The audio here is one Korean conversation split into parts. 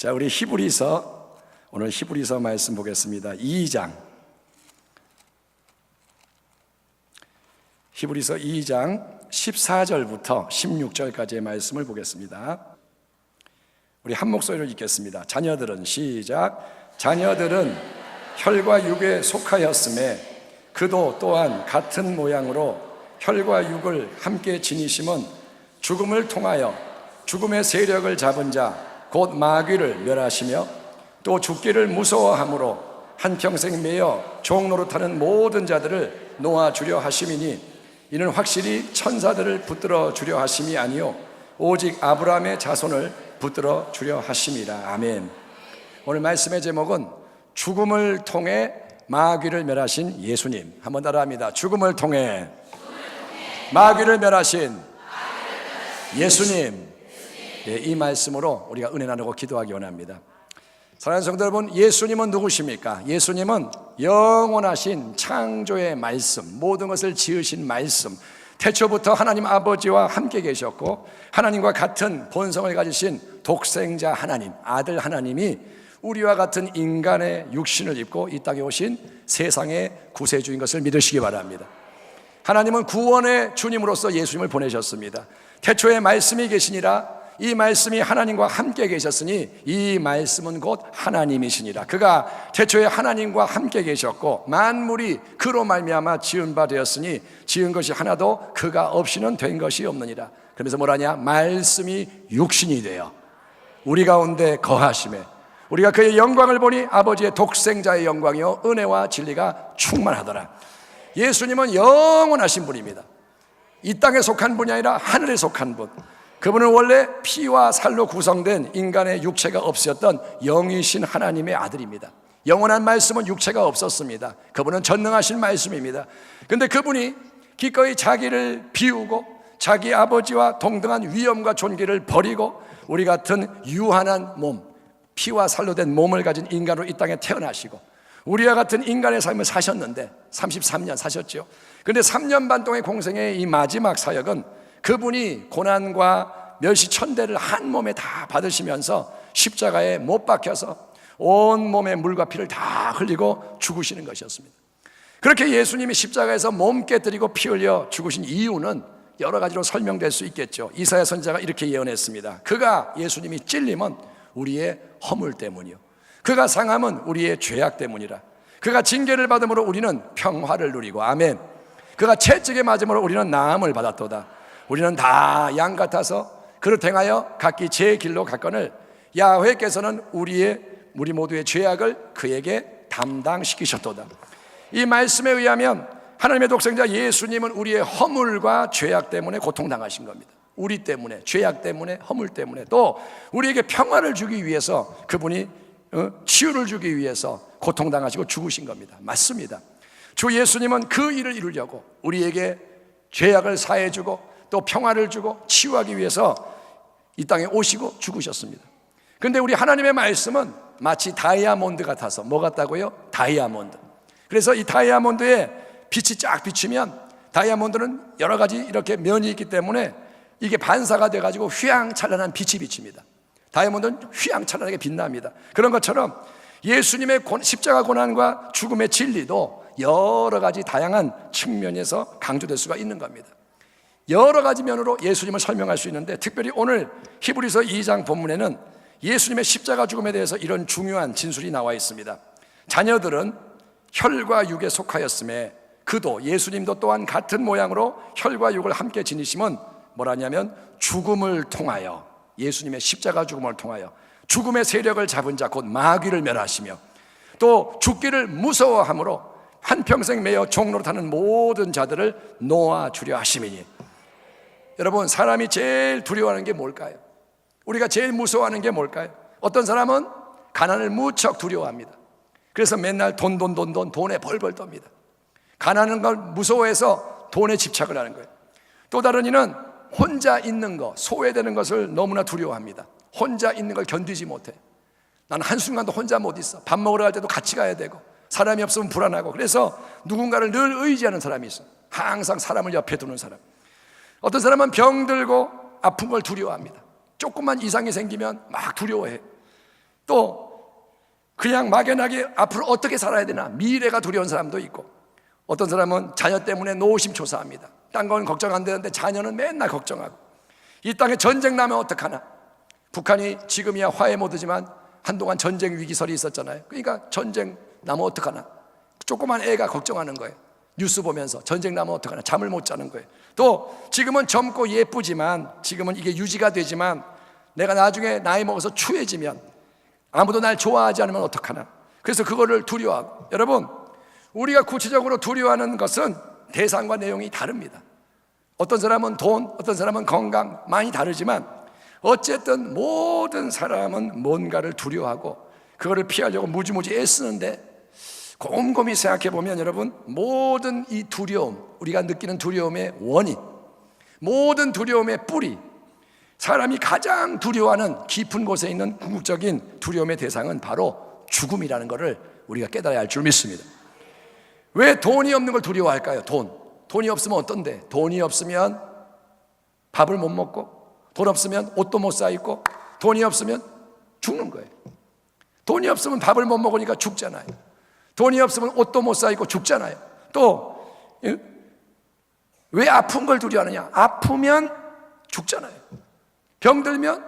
자, 우리 히브리서 오늘 히브리서 말씀 보겠습니다. 2장. 히브리서 2장 14절부터 16절까지의 말씀을 보겠습니다. 우리 한 목소리로 읽겠습니다. 자녀들은 시작. 자녀들은 혈과 육에 속하였음에 그도 또한 같은 모양으로 혈과 육을 함께 지니심은 죽음을 통하여 죽음의 세력을 잡은 자 곧 마귀를 멸하시며 또 죽기를 무서워함으로 한평생 매여 종노릇하는 모든 자들을 놓아주려 하심이니 이는 확실히 천사들을 붙들어 주려 하심이 아니요 오직 아브라함의 자손을 붙들어 주려 하심이라 아멘. 오늘 말씀의 제목은 죽음을 통해 마귀를 멸하신 예수님. 한번 따라합니다. 죽음을 통해 마귀를 멸하신 예수님. 예, 이 말씀으로 우리가 은혜 나누고 기도하기 원합니다. 사랑하는 성도 여러분, 예수님은 누구십니까? 예수님은 영원하신 창조의 말씀, 모든 것을 지으신 말씀, 태초부터 하나님 아버지와 함께 계셨고, 하나님과 같은 본성을 가지신 독생자 하나님, 아들 하나님이 우리와 같은 인간의 육신을 입고 이 땅에 오신 세상의 구세주인 것을 믿으시기 바랍니다. 하나님은 구원의 주님으로서 예수님을 보내셨습니다. 태초에 말씀이 계시니라 이 말씀이 하나님과 함께 계셨으니 이 말씀은 곧 하나님이시니라. 그가 태초에 하나님과 함께 계셨고 만물이 그로 말미암아 지은 바 되었으니 지은 것이 하나도 그가 없이는 된 것이 없느니라. 그러면서 뭐라냐? 말씀이 육신이 되어 우리 가운데 거하심에 우리가 그의 영광을 보니 아버지의 독생자의 영광이요 은혜와 진리가 충만하더라. 예수님은 영원하신 분입니다. 이 땅에 속한 분이 아니라 하늘에 속한 분. 그분은 원래 피와 살로 구성된 인간의 육체가 없었던 영이신 하나님의 아들입니다. 영원한 말씀은 육체가 없었습니다. 그분은 전능하신 말씀입니다. 근데 그분이 기꺼이 자기를 비우고 자기 아버지와 동등한 위엄과 존귀를 버리고 우리 같은 유한한 몸, 피와 살로 된 몸을 가진 인간으로 이 땅에 태어나시고 우리와 같은 인간의 삶을 사셨는데 33년 사셨죠. 근데 3년 반 동의 공생의 이 마지막 사역은 그분이 고난과 멸시 천대를 한 몸에 다 받으시면서 십자가에 못 박혀서 온 몸에 물과 피를 다 흘리고 죽으시는 것이었습니다. 그렇게 예수님이 십자가에서 몸 깨뜨리고 피 흘려 죽으신 이유는 여러 가지로 설명될 수 있겠죠. 이사야 선자가 이렇게 예언했습니다. 그가 예수님이 찔림은 우리의 허물 때문이요. 그가 상함은 우리의 죄악 때문이라. 그가 징계를 받음으로 우리는 평화를 누리고 아멘. 그가 채찍에 맞음으로 우리는 나음을 받았도다. 우리는 다 양 같아서 그를 행하여 각기 제 길로 갔거늘 야훼께서는 우리의 우리 모두의 죄악을 그에게 담당시키셨도다. 이 말씀에 의하면 하나님의 독생자 예수님은 우리의 허물과 죄악 때문에 고통당하신 겁니다. 우리 때문에, 죄악 때문에, 허물 때문에 또 우리에게 평화를 주기 위해서 그분이 어? 치유를 주기 위해서 고통당하시고 죽으신 겁니다. 맞습니다. 주 예수님은 그 일을 이루려고 우리에게 죄악을 사해주고 또 평화를 주고 치유하기 위해서 이 땅에 오시고 죽으셨습니다. 근데 우리 하나님의 말씀은 마치 다이아몬드 같아서 뭐 같다고요? 다이아몬드. 그래서 이 다이아몬드에 빛이 쫙 비치면 다이아몬드는 여러 가지 이렇게 면이 있기 때문에 이게 반사가 돼가지고 휘황찬란한 빛이 비칩니다. 다이아몬드는 휘황찬란하게 빛납니다. 그런 것처럼 예수님의 십자가 고난과 죽음의 진리도 여러 가지 다양한 측면에서 강조될 수가 있는 겁니다. 여러 가지 면으로 예수님을 설명할 수 있는데 특별히 오늘 히브리서 2장 본문에는 예수님의 십자가 죽음에 대해서 이런 중요한 진술이 나와 있습니다. 자녀들은 혈과 육에 속하였음에 그도 예수님도 또한 같은 모양으로 혈과 육을 함께 지니심은 뭐라냐면 죽음을 통하여 예수님의 십자가 죽음을 통하여 죽음의 세력을 잡은 자 곧 마귀를 멸하시며 또 죽기를 무서워함으로 한평생 매여 종로로 타는 모든 자들을 놓아 주려 하심이니 여러분 사람이 제일 두려워하는 게 뭘까요? 우리가 제일 무서워하는 게 뭘까요? 어떤 사람은 가난을 무척 두려워합니다. 그래서 맨날 돈, 돈, 돈, 돈, 돈에 벌벌 떱니다. 가난한 걸 무서워해서 돈에 집착을 하는 거예요. 또 다른 이는 혼자 있는 것, 소외되는 것을 너무나 두려워합니다. 혼자 있는 걸 견디지 못해. 나는 한순간도 혼자 못 있어. 밥 먹으러 갈 때도 같이 가야 되고, 사람이 없으면 불안하고, 그래서 누군가를 늘 의지하는 사람이 있어. 항상 사람을 옆에 두는 사람. 어떤 사람은 병 들고 아픈 걸 두려워합니다. 조금만 이상이 생기면 막 두려워해. 또 그냥 막연하게 앞으로 어떻게 살아야 되나 미래가 두려운 사람도 있고 어떤 사람은 자녀 때문에 노심초사합니다. 딴 건 걱정 안 되는데 자녀는 맨날 걱정하고 이 땅에 전쟁 나면 어떡하나 북한이 지금이야 화해 모드지만 한동안 전쟁 위기설이 있었잖아요. 그러니까 전쟁 나면 어떡하나 조그만 애가 걱정하는 거예요. 뉴스 보면서 전쟁 나면 어떡하나 잠을 못 자는 거예요. 또 지금은 젊고 예쁘지만 지금은 이게 유지가 되지만 내가 나중에 나이 먹어서 추해지면 아무도 날 좋아하지 않으면 어떡하나. 그래서 그거를 두려워하고 여러분 우리가 구체적으로 두려워하는 것은 대상과 내용이 다릅니다. 어떤 사람은 돈, 어떤 사람은 건강 많이 다르지만 어쨌든 모든 사람은 뭔가를 두려워하고 그거를 피하려고 무지무지 애쓰는데 곰곰이 생각해 보면 여러분 모든 이 두려움 우리가 느끼는 두려움의 원인 모든 두려움의 뿌리 사람이 가장 두려워하는 깊은 곳에 있는 궁극적인 두려움의 대상은 바로 죽음이라는 것을 우리가 깨달아야 할 줄 믿습니다. 왜 돈이 없는 걸 두려워할까요? 돈. 돈이 없으면 어떤데? 돈이 없으면 밥을 못 먹고 돈 없으면 옷도 못 사 입고 돈이 없으면 죽는 거예요. 돈이 없으면 밥을 못 먹으니까 죽잖아요. 돈이 없으면 옷도 못 사 입고 죽잖아요. 또 왜 아픈 걸 두려워하느냐? 아프면 죽잖아요. 병들면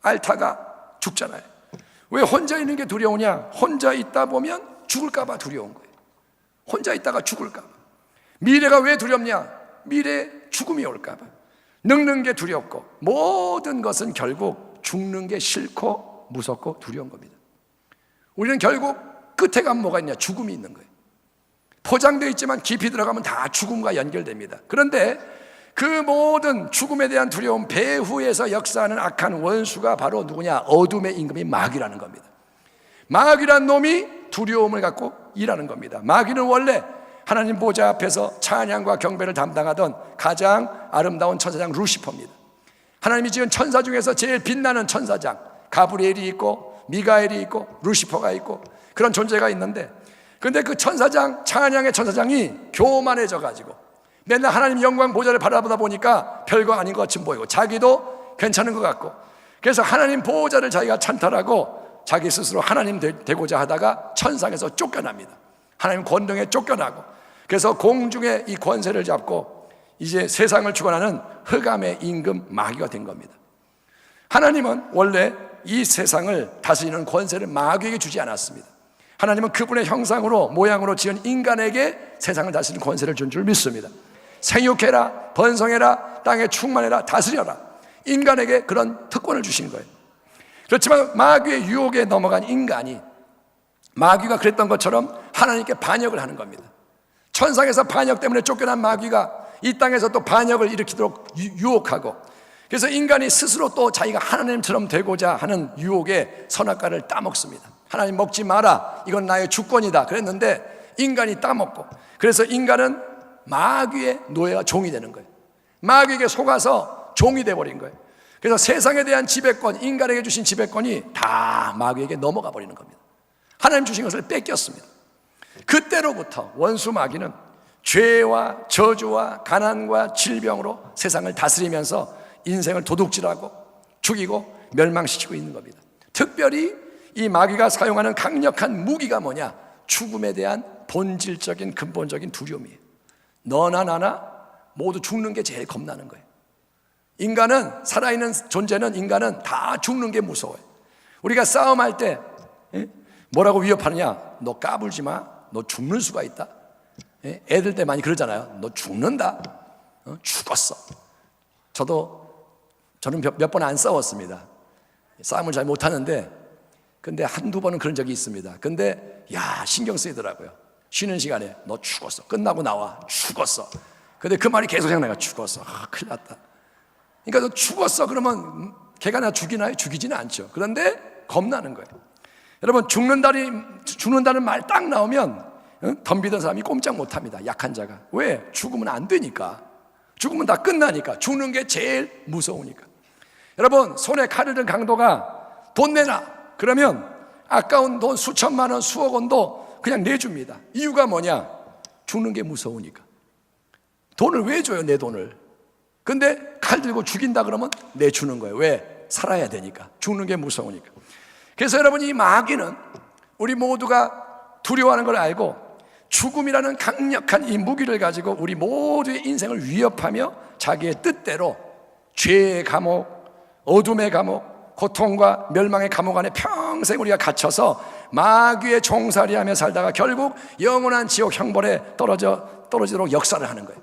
앓다가 죽잖아요. 왜 혼자 있는 게 두려우냐? 혼자 있다 보면 죽을까봐 두려운 거예요. 혼자 있다가 죽을까봐. 미래가 왜 두렵냐? 미래 죽음이 올까봐. 늙는 게 두렵고 모든 것은 결국 죽는 게 싫고 무섭고 두려운 겁니다. 우리는 결국 끝에 가면 뭐가 있냐? 죽음이 있는 거예요. 포장되어 있지만 깊이 들어가면 다 죽음과 연결됩니다. 그런데 그 모든 죽음에 대한 두려움 배후에서 역사하는 악한 원수가 바로 누구냐? 어둠의 임금이 마귀라는 겁니다. 마귀란 놈이 두려움을 갖고 일하는 겁니다. 마귀는 원래 하나님 보좌 앞에서 찬양과 경배를 담당하던 가장 아름다운 천사장 루시퍼입니다. 하나님이 지은 천사 중에서 제일 빛나는 천사장 가브리엘이 있고 미가엘이 있고 루시퍼가 있고 그런 존재가 있는데 근데 그 천사장 찬양의 천사장이 교만해져 가지고 맨날 하나님 영광 보좌를 바라보다 보니까 별거 아닌 것 같이 보이고 자기도 괜찮은 것 같고 그래서 하나님 보좌를 자기가 찬탈하고 자기 스스로 하나님 되고자 하다가 천상에서 쫓겨납니다. 하나님 권능에 쫓겨나고 그래서 공중에 이 권세를 잡고 이제 세상을 주관하는 흑암의 임금 마귀가 된 겁니다. 하나님은 원래 이 세상을 다스리는 권세를 마귀에게 주지 않았습니다. 하나님은 그분의 형상으로 모양으로 지은 인간에게 세상을 다스리는 권세를 준 줄 믿습니다. 생육해라, 번성해라, 땅에 충만해라, 다스려라. 인간에게 그런 특권을 주신 거예요. 그렇지만 마귀의 유혹에 넘어간 인간이 마귀가 그랬던 것처럼 하나님께 반역을 하는 겁니다. 천상에서 반역 때문에 쫓겨난 마귀가 이 땅에서 또 반역을 일으키도록 유혹하고 그래서 인간이 스스로 또 자기가 하나님처럼 되고자 하는 유혹에 선악과를 따먹습니다. 하나님 먹지 마라. 이건 나의 주권이다. 그랬는데 인간이 따먹고 그래서 인간은 마귀의 노예와 종이 되는 거예요. 마귀에게 속아서 종이 돼 버린 거예요. 그래서 세상에 대한 지배권, 인간에게 주신 지배권이 다 마귀에게 넘어가 버리는 겁니다. 하나님 주신 것을 뺏겼습니다. 그때로부터 원수 마귀는 죄와 저주와 가난과 질병으로 세상을 다스리면서 인생을 도둑질하고 죽이고 멸망시키고 있는 겁니다. 특별히 이 마귀가 사용하는 강력한 무기가 뭐냐? 죽음에 대한 본질적인 근본적인 두려움이에요. 너나 나나 모두 죽는 게 제일 겁나는 거예요. 인간은 살아있는 존재는 인간은 다 죽는 게 무서워요. 우리가 싸움할 때 뭐라고 위협하느냐? 너 까불지 마. 너 죽는 수가 있다. 애들 때 많이 그러잖아요. 너 죽는다. 어? 죽었어. 저도 저는 몇 번 안 싸웠습니다. 싸움을 잘 못하는데 근데 한두 번은 그런 적이 있습니다. 근데 야 신경 쓰이더라고요. 쉬는 시간에 너 죽었어. 끝나고 나와 죽었어. 근데 그 말이 계속 생각나가 죽었어. 아, 큰일 났다. 그러니까 너 죽었어 그러면 걔가 나 죽이나요? 죽이지는 않죠. 그런데 겁나는 거예요. 여러분 죽는다는 죽는다는 말 딱 나오면 응? 덤비던 사람이 꼼짝 못 합니다. 약한 자가 왜 죽으면 안 되니까 죽으면 다 끝나니까 죽는 게 제일 무서우니까. 여러분 손에 칼을 든 강도가 돈 내놔 그러면 아까운 돈 수천만 원 수억 원도 그냥 내줍니다. 이유가 뭐냐? 죽는 게 무서우니까. 돈을 왜 줘요 내 돈을? 근데 칼 들고 죽인다 그러면 내주는 거예요. 왜? 살아야 되니까. 죽는 게 무서우니까. 그래서 여러분 이 마귀는 우리 모두가 두려워하는 걸 알고 죽음이라는 강력한 이 무기를 가지고 우리 모두의 인생을 위협하며 자기의 뜻대로 죄의 감옥, 어둠의 감옥, 고통과 멸망의 감옥 안에 평생 우리가 갇혀서 마귀의 종살이하며 살다가 결국 영원한 지옥 형벌에 떨어져 떨어지도록 역사를 하는 거예요.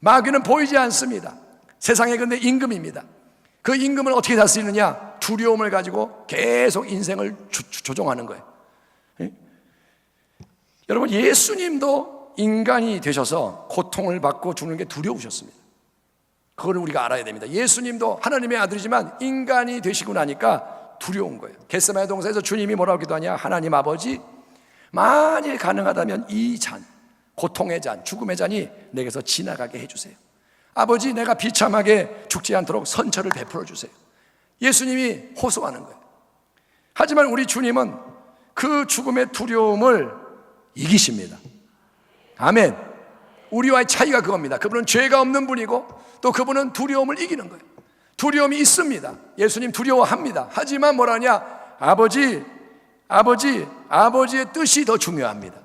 마귀는 보이지 않습니다. 세상의 근데 임금입니다. 그 임금을 어떻게 다스리느냐? 두려움을 가지고 계속 인생을 조, 조종하는 거예요. 예? 여러분 예수님도 인간이 되셔서 고통을 받고 죽는 게 두려우셨습니다. 그걸 우리가 알아야 됩니다. 예수님도 하나님의 아들이지만 인간이 되시고 나니까 두려운 거예요. 겟세마네 동산에서 주님이 뭐라고 기도하냐? 하나님 아버지, 만일 가능하다면 이 잔, 고통의 잔, 죽음의 잔이 내게서 지나가게 해주세요. 아버지, 내가 비참하게 죽지 않도록 선처를 베풀어 주세요. 예수님이 호소하는 거예요. 하지만 우리 주님은 그 죽음의 두려움을 이기십니다. 아멘. 우리와의 차이가 그겁니다. 그분은 죄가 없는 분이고 또 그분은 두려움을 이기는 거예요. 두려움이 있습니다. 예수님 두려워합니다. 하지만 뭐라냐? 아버지, 아버지, 아버지의 뜻이 더 중요합니다.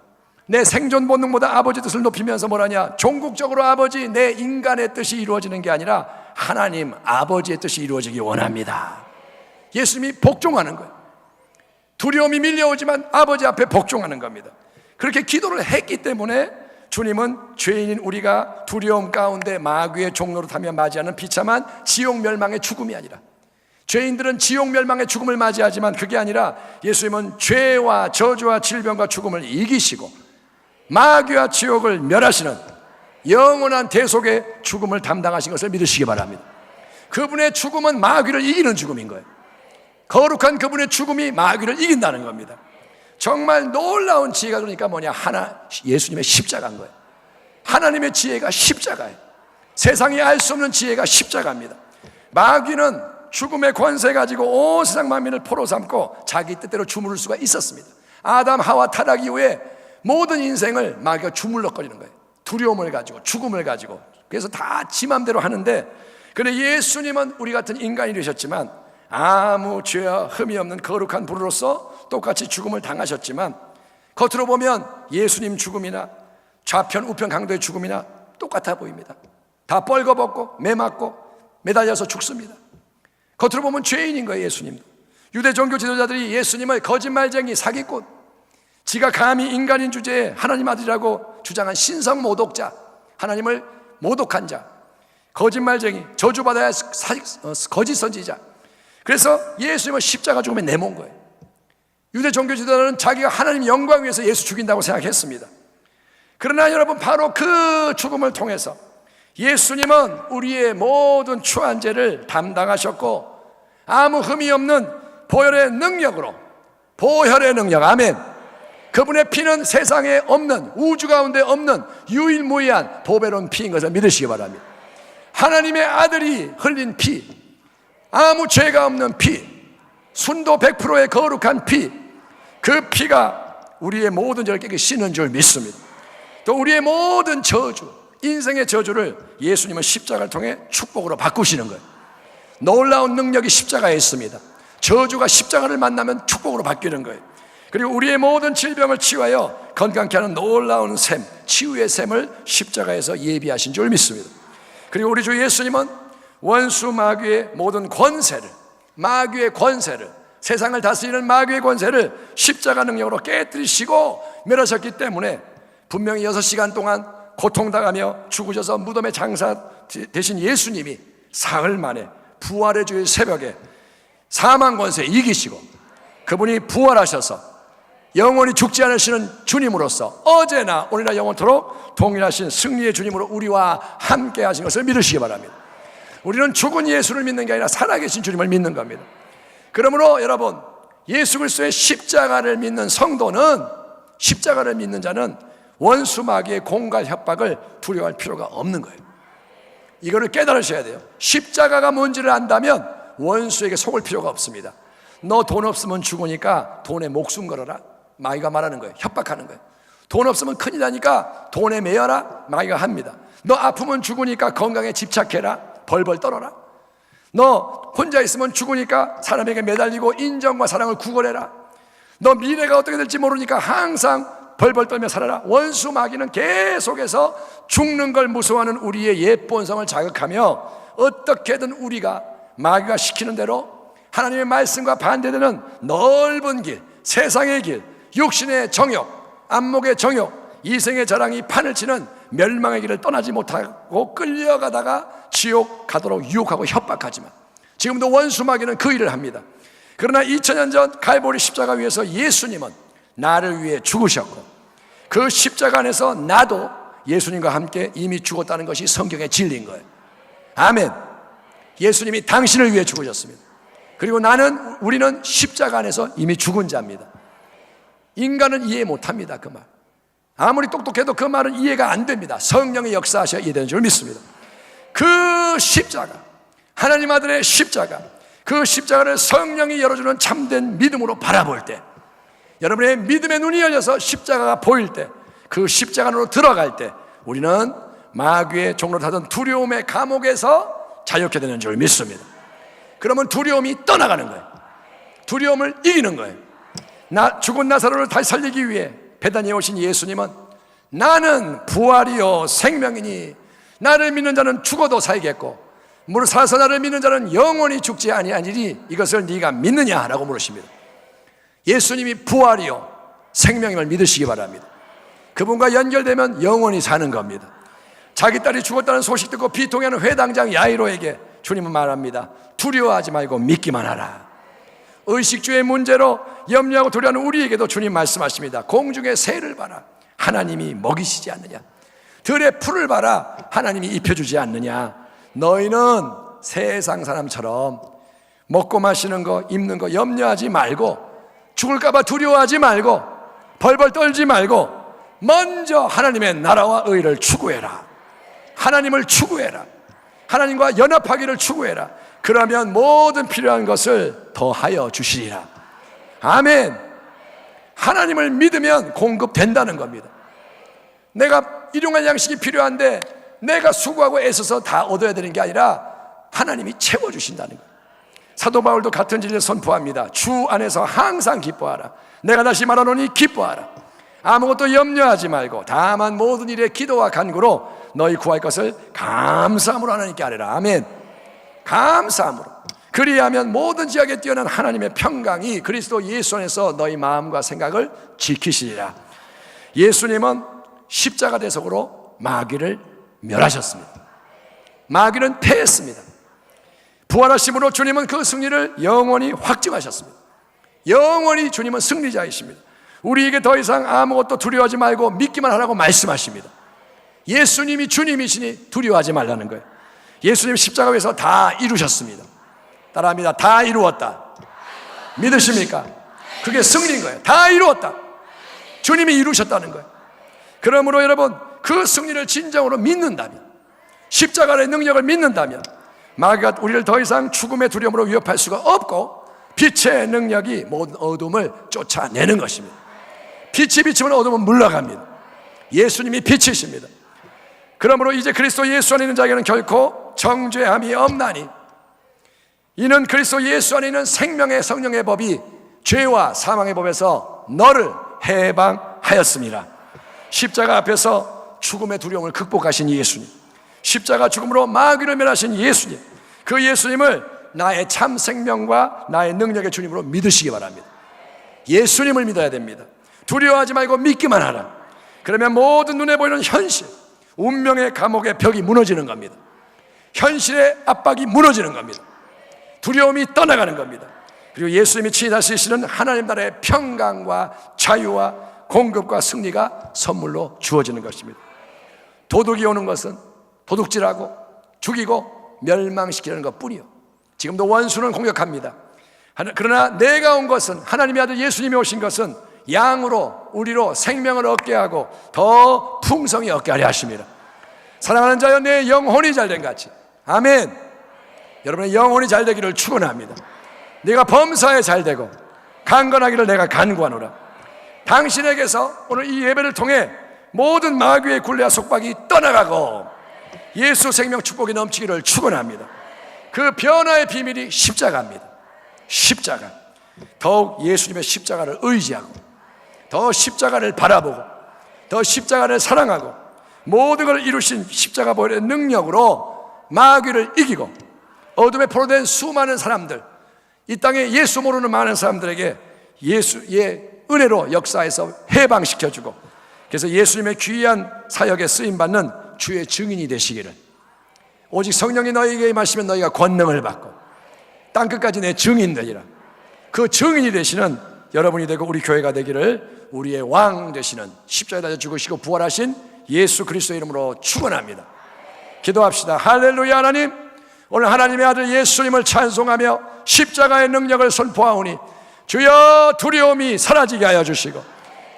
내 생존 본능보다 아버지 뜻을 높이면서 뭐라냐? 종국적으로 아버지, 내 인간의 뜻이 이루어지는 게 아니라 하나님 아버지의 뜻이 이루어지기 원합니다. 예수님이 복종하는 거예요. 두려움이 밀려오지만 아버지 앞에 복종하는 겁니다. 그렇게 기도를 했기 때문에 주님은 죄인인 우리가 두려움 가운데 마귀의 종로로 타며 맞이하는 비참한 지옥 멸망의 죽음이 아니라 죄인들은 지옥 멸망의 죽음을 맞이하지만 그게 아니라 예수님은 죄와 저주와 질병과 죽음을 이기시고 마귀와 지옥을 멸하시는 영원한 대속의 죽음을 담당하신 것을 믿으시기 바랍니다. 그분의 죽음은 마귀를 이기는 죽음인 거예요. 거룩한 그분의 죽음이 마귀를 이긴다는 겁니다. 정말 놀라운 지혜가 그러니까 뭐냐? 하나, 예수님의 십자가인 거예요. 하나님의 지혜가 십자가예요. 세상이 알 수 없는 지혜가 십자가입니다. 마귀는 죽음의 권세 가지고 온 세상 만민을 포로 삼고 자기 뜻대로 주무를 수가 있었습니다. 아담 하와 타락 이후에 모든 인생을 마귀가 주물럭거리는 거예요. 두려움을 가지고 죽음을 가지고 그래서 다 지 맘대로 하는데 근데 예수님은 우리 같은 인간이 되셨지만 아무 죄와 흠이 없는 거룩한 부르로서 똑같이 죽음을 당하셨지만 겉으로 보면 예수님 죽음이나 좌편 우편 강도의 죽음이나 똑같아 보입니다. 다 뻘거벗고 매맞고 매달려서 죽습니다. 겉으로 보면 죄인인 거예요, 예수님도. 유대 종교 지도자들이 예수님을 거짓말쟁이, 사기꾼, 지가 감히 인간인 주제에 하나님 아들이라고 주장한 신성 모독자, 하나님을 모독한 자, 거짓말쟁이, 저주받아야 사, 어, 거짓 선지자. 그래서 예수님을 십자가 죽음에 내몬 거예요. 유대 종교 지도자는 자기가 하나님 영광 위해서 예수 죽인다고 생각했습니다. 그러나 여러분 바로 그 죽음을 통해서 예수님은 우리의 모든 추한 죄를 담당하셨고 아무 흠이 없는 보혈의 능력으로 보혈의 능력 아멘 그분의 피는 세상에 없는 우주 가운데 없는 유일무이한 보배로운 피인 것을 믿으시기 바랍니다 하나님의 아들이 흘린 피 아무 죄가 없는 피 순도 100%의 거룩한 피 그 피가 우리의 모든 죄를 깨끗이 씻는 줄 믿습니다 또 우리의 모든 저주 인생의 저주를 예수님은 십자가를 통해 축복으로 바꾸시는 거예요. 놀라운 능력이 십자가에 있습니다. 저주가 십자가를 만나면 축복으로 바뀌는 거예요. 그리고 우리의 모든 질병을 치유하여 건강케 하는 놀라운 샘, 치유의 샘을 십자가에서 예비하신 줄 믿습니다. 그리고 우리 주 예수님은 원수 마귀의 모든 권세를, 마귀의 권세를, 세상을 다스리는 마귀의 권세를 십자가 능력으로 깨뜨리시고 멸하셨기 때문에 분명히 6시간 동안 고통당하며 죽으셔서 무덤에 장사 되신 예수님이 사흘 만에 부활의 주의 새벽에 사망 권세 이기시고 그분이 부활하셔서 영원히 죽지 않으시는 주님으로서 어제나 오늘나 영원토록 동일하신 승리의 주님으로 우리와 함께 하신 것을 믿으시기 바랍니다. 우리는 죽은 예수를 믿는 게 아니라 살아계신 주님을 믿는 겁니다. 그러므로 여러분 예수 그리스도의 십자가를 믿는 성도는 십자가를 믿는 자는 원수 마귀의 공갈 협박을 두려워할 필요가 없는 거예요. 이거를 깨달으셔야 돼요. 십자가가 뭔지를 안다면 원수에게 속을 필요가 없습니다. 너 돈 없으면 죽으니까 돈에 목숨 걸어라. 마귀가 말하는 거예요. 협박하는 거예요. 돈 없으면 큰일 나니까 돈에 매여라. 마귀가 합니다. 너 아프면 죽으니까 건강에 집착해라. 벌벌 떨어라. 너 혼자 있으면 죽으니까 사람에게 매달리고 인정과 사랑을 구걸해라. 너 미래가 어떻게 될지 모르니까 항상 벌벌 떨며 살아라. 원수 마귀는 계속해서 죽는 걸 무서워하는 우리의 옛 본성을 자극하며 어떻게든 우리가 마귀가 시키는 대로 하나님의 말씀과 반대되는 넓은 길, 세상의 길, 육신의 정욕, 안목의 정욕, 이생의 자랑이 판을 치는 멸망의 길을 떠나지 못하고 끌려가다가 지옥 가도록 유혹하고 협박하지만 지금도 원수 마귀는 그 일을 합니다. 그러나 2000년 전 갈보리 십자가 위에서 예수님은 나를 위해 죽으셨고 그 십자가 안에서 나도 예수님과 함께 이미 죽었다는 것이 성경의 진리인 거예요. 아멘. 예수님이 당신을 위해 죽으셨습니다. 그리고 나는 우리는 십자가 안에서 이미 죽은 자입니다. 인간은 이해 못 합니다. 그 말. 아무리 똑똑해도 그 말은 이해가 안 됩니다. 성령의 역사하셔야 이해되는 줄 믿습니다. 그 십자가, 하나님 아들의 십자가, 그 십자가를 성령이 열어주는 참된 믿음으로 바라볼 때, 여러분의 믿음의 눈이 열려서 십자가가 보일 때, 그 십자가 안으로 들어갈 때, 우리는 마귀의 종로 타던 두려움의 감옥에서 자유케 되는 줄 믿습니다. 그러면 두려움이 떠나가는 거예요. 두려움을 이기는 거예요. 나 죽은 나사로를 다시 살리기 위해 배단에 오신 예수님은 나는 부활이요 생명이니 나를 믿는 자는 죽어도 살겠고 무릇 살아서 나를 믿는 자는 영원히 죽지 아니하니리 이것을 네가 믿느냐라고 물으십니다. 예수님이 부활이요 생명임을 믿으시기 바랍니다. 그분과 연결되면 영원히 사는 겁니다. 자기 딸이 죽었다는 소식 듣고 비통해하는 회당장 야이로에게 주님은 말합니다. 두려워하지 말고 믿기만 하라. 의식주의 문제로 염려하고 두려워하는 우리에게도 주님 말씀하십니다. 공중의 새를 봐라. 하나님이 먹이시지 않느냐. 들의 풀을 봐라. 하나님이 입혀주지 않느냐. 너희는 세상 사람처럼 먹고 마시는 거, 입는 거 염려하지 말고 죽을까봐 두려워하지 말고 벌벌 떨지 말고 먼저 하나님의 나라와 의를 추구해라. 하나님을 추구해라. 하나님과 연합하기를 추구해라. 그러면 모든 필요한 것을 더하여 주시리라. 아멘. 하나님을 믿으면 공급된다는 겁니다. 내가 일용할 양식이 필요한데 내가 수고하고 애써서 다 얻어야 되는 게 아니라 하나님이 채워주신다는 거예요. 사도 바울도 같은 진리를 선포합니다. 주 안에서 항상 기뻐하라. 내가 다시 말하노니 기뻐하라. 아무것도 염려하지 말고 다만 모든 일에 기도와 간구로 너희 구할 것을 감사함으로 하나님께 아뢰라. 아멘. 감사함으로. 그리하면 모든 지역에 뛰어난 하나님의 평강이 그리스도 예수 안에서 너희 마음과 생각을 지키시리라. 예수님은 십자가 대속으로 마귀를 멸하셨습니다. 마귀는 패했습니다. 부활하심으로 주님은 그 승리를 영원히 확증하셨습니다. 영원히 주님은 승리자이십니다. 우리에게 더 이상 아무것도 두려워하지 말고 믿기만 하라고 말씀하십니다. 예수님이 주님이시니 두려워하지 말라는 거예요. 예수님 십자가 위에서 다 이루셨습니다. 따라합니다. 다 이루었다. 믿으십니까? 그게 승리인 거예요. 다 이루었다. 주님이 이루셨다는 거예요. 그러므로 여러분 그 승리를 진정으로 믿는다면 십자가의 능력을 믿는다면 마귀가 우리를 더 이상 죽음의 두려움으로 위협할 수가 없고 빛의 능력이 모든 어둠을 쫓아내는 것입니다. 빛이 비치면 어둠은 물러갑니다. 예수님이 빛이십니다. 그러므로 이제 그리스도 예수 안에 있는 자에게는 결코 정죄함이 없나니 이는 그리스도 예수 안에 있는 생명의 성령의 법이 죄와 사망의 법에서 너를 해방하였습니다. 십자가 앞에서 죽음의 두려움을 극복하신 예수님, 십자가 죽음으로 마귀를 멸하신 예수님, 그 예수님을 나의 참 생명과 나의 능력의 주님으로 믿으시기 바랍니다. 예수님을 믿어야 됩니다. 두려워하지 말고 믿기만 하라. 그러면 모든 눈에 보이는 현실, 운명의 감옥의 벽이 무너지는 겁니다. 현실의 압박이 무너지는 겁니다. 두려움이 떠나가는 겁니다. 그리고 예수님이 친히 다스리시는 하나님 나라의 평강과 자유와 공급과 승리가 선물로 주어지는 것입니다. 도둑이 오는 것은 도둑질하고 죽이고 멸망시키는 것 뿐이요. 지금도 원수는 공격합니다. 그러나 내가 온 것은 하나님의 아들 예수님이 오신 것은 양으로 우리로 생명을 얻게 하고 더 풍성히 얻게 하려 하십니다. 사랑하는 자여 내 영혼이 잘된 같이 아멘. 여러분의 영혼이 잘 되기를 축원합니다. 내가 범사에 잘 되고 강건하기를 내가 간구하노라. 당신에게서 오늘 이 예배를 통해 모든 마귀의 굴레와 속박이 떠나가고 예수 생명 축복이 넘치기를 축원합니다. 그 변화의 비밀이 십자가입니다. 십자가. 더욱 예수님의 십자가를 의지하고 더 십자가를 바라보고 더 십자가를 사랑하고 모든 걸 이루신 십자가 보혈의 능력으로 마귀를 이기고 어둠에 포로된 수많은 사람들 이 땅에 예수 모르는 많은 사람들에게 예수의 은혜로 역사에서 해방시켜주고 그래서 예수님의 귀한 사역에 쓰임받는 주의 증인이 되시기를 오직 성령이 너희에게 임하시면 너희가 권능을 받고 땅끝까지 내 증인 되리라 그 증인이 되시는 여러분이 되고 우리 교회가 되기를 우리의 왕 되시는 십자가에 달려 죽으시고 부활하신 예수 그리스도 이름으로 축원합니다. 기도합시다. 할렐루야 하나님. 오늘 하나님의 아들 예수님을 찬송하며 십자가의 능력을 선포하오니 주여 두려움이 사라지게 하여 주시고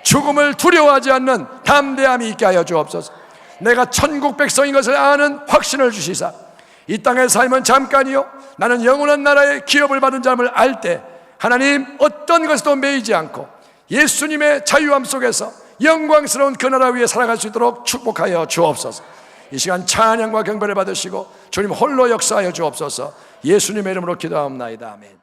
죽음을 두려워하지 않는 담대함이 있게 하여 주옵소서. 내가 천국 백성인 것을 아는 확신을 주시사 이 땅의 삶은 잠깐이요 나는 영원한 나라의 기업을 받은 자임을 알 때 하나님 어떤 것도 매이지 않고 예수님의 자유함 속에서 영광스러운 그 나라 위에 살아갈 수 있도록 축복하여 주옵소서. 이 시간 찬양과 경배를 받으시고 주님 홀로 역사하여 주옵소서. 예수님의 이름으로 기도하옵나이다. 아멘.